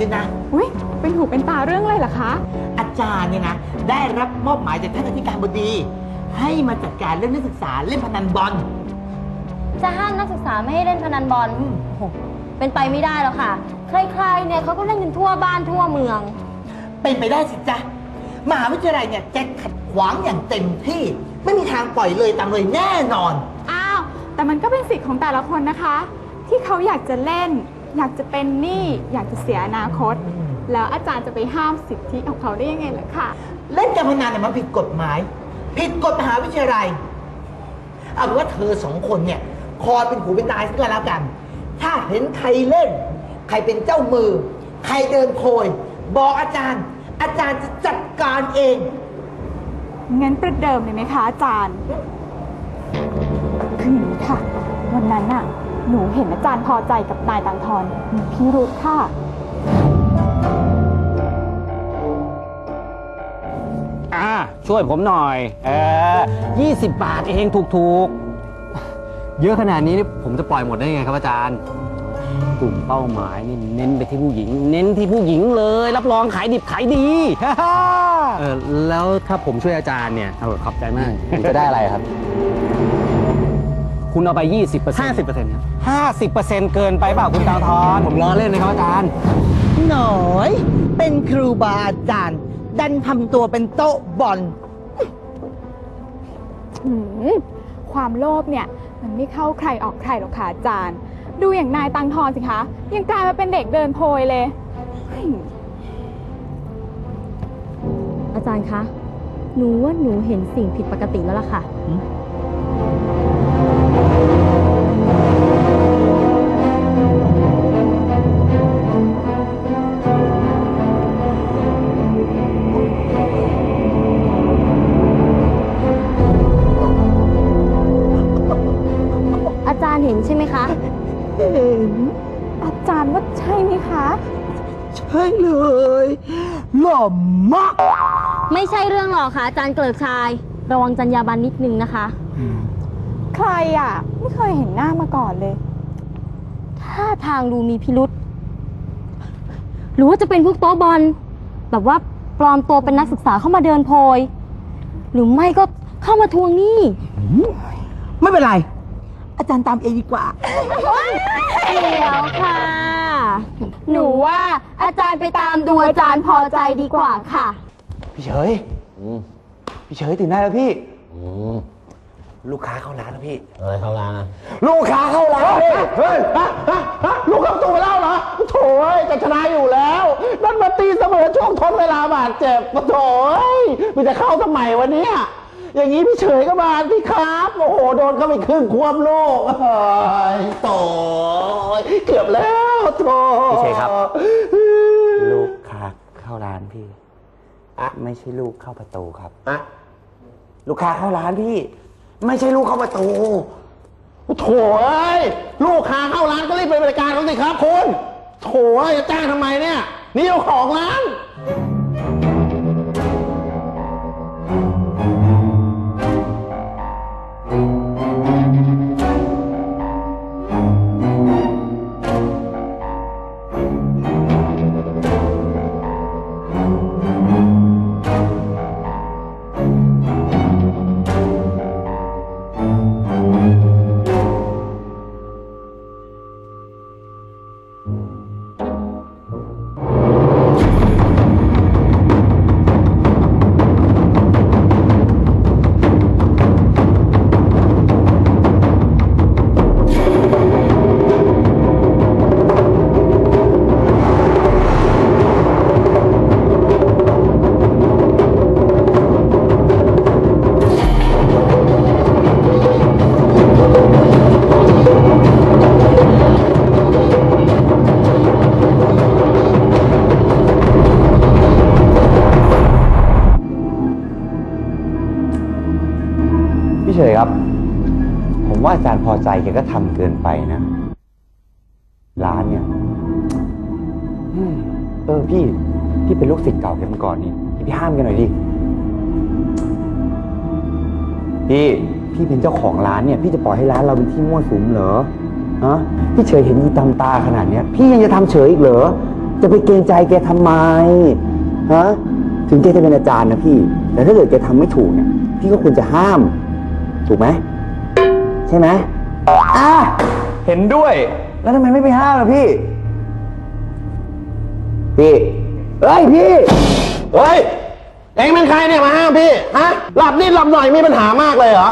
ด้วยนะอุ้ยเป็นหูเป็นตาเรื่องอะไรล่ะคะ อาจารย์เนี่ยนะ ได้รับมอบหมายจากท่านอธิการบดี ให้มาจัดการเรื่องนักศึกษาเล่นพนันบอล จะห้ามนักศึกษาไม่ให้เล่นพนันบอลโอ้โหเป็นไปไม่ได้หรอกค่ะ ใครๆ เนี่ยเขาก็เล่นกันทั่วบ้านทั่วเมือง เป็นไปได้สิจ๊ะมหาวิทยาลัยเนี่ยจะขัดขวางอย่างเต็มที่ ไม่มีทางปล่อยเลยตามเลยแน่นอน อ้าว แต่มันก็เป็นสิทธิ์ของแต่ละคนนะคะ ที่เขาอยากจะเล่น อยากจะเป็นหนี้อยากจะเสียอนาคต แล้วอาจารย์จะไปห้ามสิทธิของเขาได้ยังไงล่ะคะเล่นการพนันเนี่ยมันผิดกฎหมาย ผิดกฎมหาวิทยาลัยเอาเป็นว่าเธอสองคนเนี่ยคอยเป็นหูเป็นตาซึ่งกันแล้วกัน ถ้าเห็นใครเล่น ใครเป็นเจ้ามือ ใครเดินโพยบอกอาจารย์ อาจารย์จะจัดการเองงั้นประเดิมเลยไหมคะอาจารย์ คืออย่างนี้ค่ะ วันนั้นน่ะ หนูเห็นอาจารย์พอใจกับนายตังทอนมีพิรุธค่ะ อ่าช่วยผมหน่อย เออยี่สิบบาทเองถูกเยอะขนาดนี้นี่ผมจะปล่อยหมดได้ไงครับอาจารย์ๆกลุ่มเป้าหมายนี่เน้นไปที่ผู้หญิง เน้นที่ผู้หญิงเลย รับรองขายดิบขายดี เออแล้วถ้าผมช่วยอาจารย์เนี่ยเออขอบใจมากผมจะได้อะไรครับ คุณเอาไป 20% 50%ครับ50%เกินไปเปล่าคุณดาวทอนผมล้อเล่นนะครับอาจารย์ หน่อย เป็นครูบาอาจารย์ ดันทำตัวเป็นโต๊ะบอลหืมความโลภเนี่ย มันไม่เข้าใครออกใครหรอกค่ะอาจารย์ ดูอย่างนายตังทอนสิคะ ยังกลายมาเป็นเด็กเดินโพยเลยเฮ้ยอาจารย์คะ หนูว่าหนูเห็นสิ่งผิดปกติแล้วล่ะค่ะ คะ ใช่เลย หล่อมาก ไม่ใช่เรื่องหรอกค่ะอาจารย์เกลิกชาย ระวังจรรยาบรรณนิดนึงนะคะ ใครอะ ไม่เคยเห็นหน้ามาก่อนเลย ท่าทางดูมีพิรุษหรือว่าจะเป็นพวกโต๊ะบอล แบบว่าปลอมตัวเป็นนักศึกษาเข้ามาเดินโพย หรือไม่ก็เข้ามาทวงหนี้ ไม่เป็นไร อาจารย์ตามเองดีกว่า เดี๋ยวค่ะ หนูว่าอาจารย์ไปตามดูอาจารย์พอใจดีกว่าค่ะ พี่เฉยพี่เฉยตื่นได้แล้วพี่ลูกค้าเข้าร้านแล้วพี่อะไรเข้าร้านอะลูกค้าเข้าร้านพี่เฮ้ยฮะฮะฮะลูกเข้าประตูมาแล้วเหรอโถ่เอ้ยจะชนะอยู่แล้ว นั่นมาตีเสมอช่วงทนเวลาบาดเจ็บโถ่เอ้ยมันจะเข้าสมัยวันนี้ยอย่างนี้พี่เฉยก็มาพี่ครับโอ้โหโดนเข้าไปครึ่งควบโลกเอ้ยโถ่เกือบแล้ว โถ่พี่เฉยครับ ลูกค้าเข้าร้านพี่ไม่ใช่ลูกเข้าประตูครับ อะลูกค้าเข้าร้านพี่ ไม่ใช่ลูกเข้าประตูโถ่เอ้ยลูกค้าเข้าร้านก็รีบไปบริการเขาสิครับคุณโถ่เอ้ยจะจ้างทำไมเนี่ย นี่เจ้าของร้าน กก็ทำเกินไปนะร้านเนี่ยเออพี่พี่เป็นลูกศิษย์เก่าแกมาก่อนนี่พี่ห้ามแกันหน่อยดิพี่พี่เป็นเจ้าของร้านเนี่ย พี่จะปล่อยให้ร้านเราเป็นที่มั่วสุมเหรอฮะพี่เฉยเห็นอยู่ตามตาขนาดเนี้ย พี่ยังจะทำเฉยอีกเหรอจะไปเกรงใจแกทำไมฮะถึงแกจะเป็นอาจารย์นะพี่ แต่ถ้าเกิดแกทำไม่ถูกเนี่ย พี่ก็ควรจะห้าม ถูกไหมใช่ไหม อะเห็นด้วย แล้วทำไมไม่ไปห้ามล่ะพี่ พี่เฮ้ยพี่เฮ้ยเอ็งเป็นใครเนี่ยมาห้ามพี่ฮะหลับนิดหลับหน่อยมีปัญหามากเลยเหรอ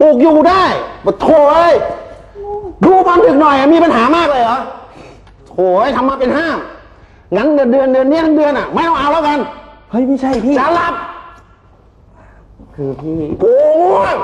ปลูกอยู่ได้ปะโถเอ้ยดูความถึกหน่อยอะมีปัญหามากเลยเหรอโถยทำมาเป็นห้ามงั้นเดือนเดือนเดือนนี้ทั้งเดือนอะไม่ต้องเอาแล้วกันเฮ้ยไม่ใช่พี่จะหลับ คือพี่โอ้ย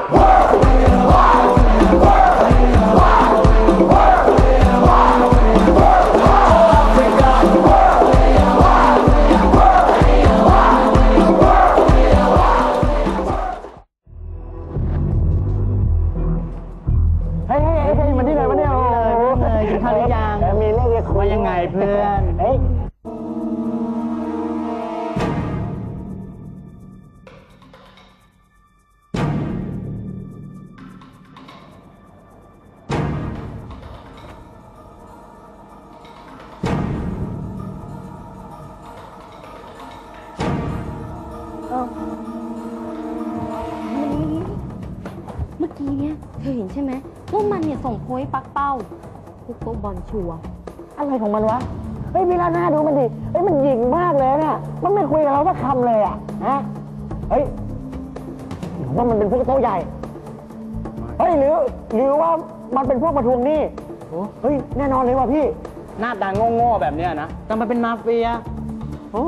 ส่งโพยปักเป้าพวกโต๊ะบอลชัวร์อะไรของมันวะ เฮ้ยพี่ลาหน้าดูมันดิ เฮ้ยมันหยิงมากเลยเนี่ย มันไม่คุยกับเราสักคำเลยอะฮะเฮ้ยหรือว่ามันเป็นพวกโต๊ะใหญ่ เฮ้ยหรือหรือว่ามันเป็นพวกมาทวงหนี้เฮ้ยแน่นอนเลยว่ะพี่ หน้าตาโง่ๆแบบเนี้ยนะแต่มันเป็นมาเฟีย โอ้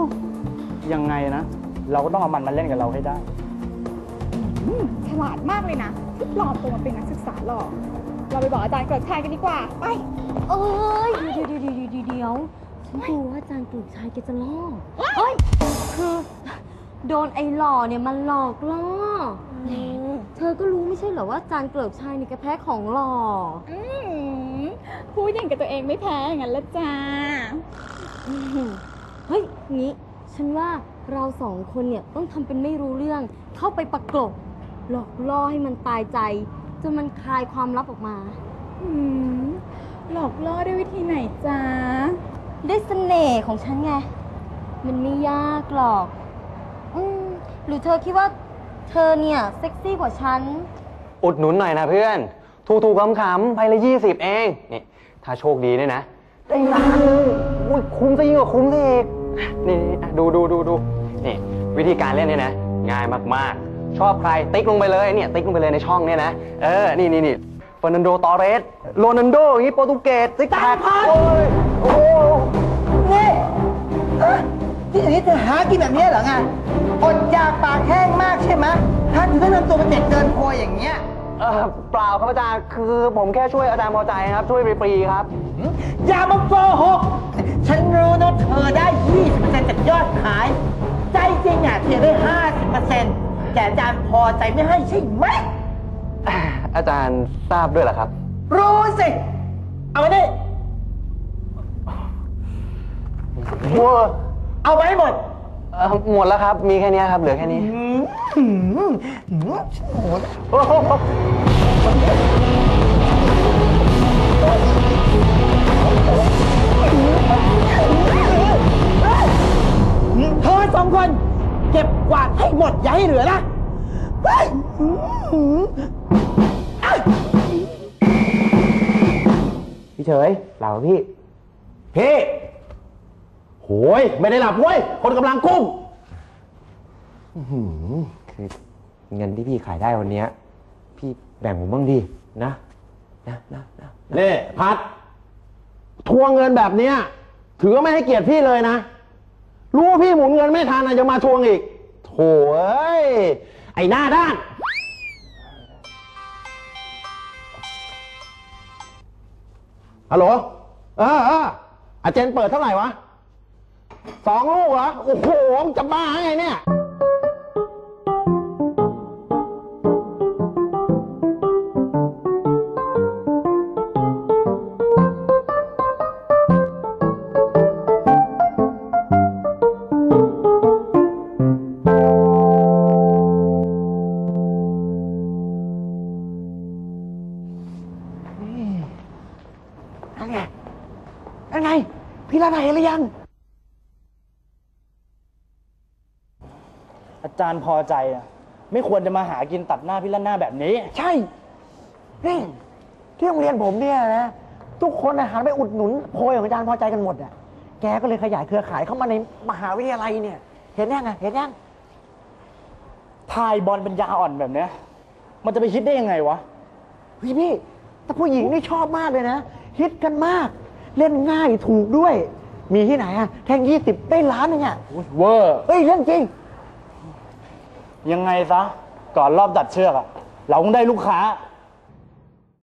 ยังไงนะ เราก็ต้องเอามันมาเล่นกับเราให้ได้อืมฉลาดมากเลยนะที่ปลอมตัวมาเป็นนักศึกษาหรอก เราไปบอกอาจารย์เกิดชายกันดีกว่า ไป เอ้ยเดี๋ยวเดี๋ยวเดี๋ยวเดี๋ยวเดี๋ยวฉันกลัวว่าอาจารย์กลุ่มชายแกจะล่อเฮ้ยคือโดนไอ้หล่อเนี่ยมันหลอกล่ออเธอก็รู้ไม่ใช่เหรอว่าอาจารย์เกลิบชายนี่แกแพ้ของหล่ออืมพูดอย่างกับตัวเองไม่แพ้อย่างนั้นละจ้า อืมเฮ้ยงี้ ฉันว่าเราสองคนเนี่ยต้องทำเป็นไม่รู้เรื่อง เข้าไปประกบหลอกล่อให้มันตายใจ จนมันคลายความลับออกมา อืมหลอกล่อด้วยวิธีไหนจ้าด้วยเสน่ห์ของฉันไง มันไม่ยากหรอก อืมหรือเธอคิดว่าเธอเนี่ย เซ็กซี่กว่าฉัน อุดหนุนหน่อยนะเพื่อน ถูกถูกๆขำๆไปละยี่สิบเอง นี่ ถ้าโชคดีเนี่ยนะ ได้ล้านหนึงอุ้ยคุ้มซะยิ่งกว่าคุ้มซะอีกนี่อะดูดูดูดูนี่ วิธีการเล่นเนี่ยนะ ง่ายมากๆ ชอบใคร ติ๊กลงไปเลยเนี่ยติ๊กลงไปเลยในช่องเนี่ยนะ เออ นี่นี่นี่เฟอร์นันโด ตอเรส โรนันโด อย่างนี้โปรตุเกสซิกแพคโอ้ยโอ้โหนี่เอ๊ะที่อย่างนี้เธอหากินแบบนี้เหรอไงอดอยากปากแห้งมากใช่ไหมฮะถึงได้ทำตัวเป็นเด็กเดินโพยอย่างเงี้ยเออเปล่าครับอาจารย์คือผมแค่ช่วยอาจารย์พอใจครับ ช่วยฟรีๆครับ อย่ามาโกหกฉันรู้นะเธอ แต่อาจารย์พอใจไม่ให้ใช่ไหม อาจารย์ทราบด้วยเหรอครับ รู้สิ เอาไปดิเอาไปให้หมดเอ่อหมดแล้วครับ มีแค่เนี้ยครับ เหลือแค่นี้อืมอืมอืมโอ้โหเธอสองคน เก็บกวาดให้หมดอย่าให้เหลือนะเฮ้ยอืมอะพี่เฉยหล่าพี่ พี่โหยไม่ได้หลับเว้ย คนกำลังกุ้มคือเงินที่พี่ขายได้วันเนี้ยพี่แบ่งผมบ้างดินะนะนะนะนี่พัด ทวงเงินแบบเนี้ยถือว่าไม่ให้เกียรติพี่เลยนะ รู้ว่าพี่หมุนเงินไม่ทันอาจะมาทวงอีกโถเอ้ย ไอ้หน้าด้าน ฮัลโหลเออเอออาเจนเปิดเท่าไหร่วะ สองลูกเหรอ โอ้โห จะบ้าไงเนี่ย นั่นไง พี่ลานาเห็นหรือยัง อาจารย์พอใจอะไม่ควรจะมาหากินตัดหน้าพี่ละหน้าแบบนี้ ใช่ นี่ที่โรงเรียนผมเนี่ยนะ ทุกคนนะหันไปอุดหนุนโพยของอาจารย์พอใจกันหมดอะ แกก็เลยขยายเครือข่ายเข้ามาในมหาวิทยาลัยเนี่ย เห็นยังไงเห็นยังทายบอลเป็นยาอ่อนแบบเนี้ย มันจะไปคิดได้ยังไงวะ เฮ้ยพี่ แต่ผู้หญิงนี่ชอบมากเลยนะ ฮิตกันมาก เล่นง่ายถูกด้วย มีที่ไหนอะแท่งยี่สิบได้ล้านหนึงอะเวอร์ เฮ้ยเรื่องจริง ยังไงซะ ก่อนรอบตัดเชือกอะเราคงได้ลูกค้า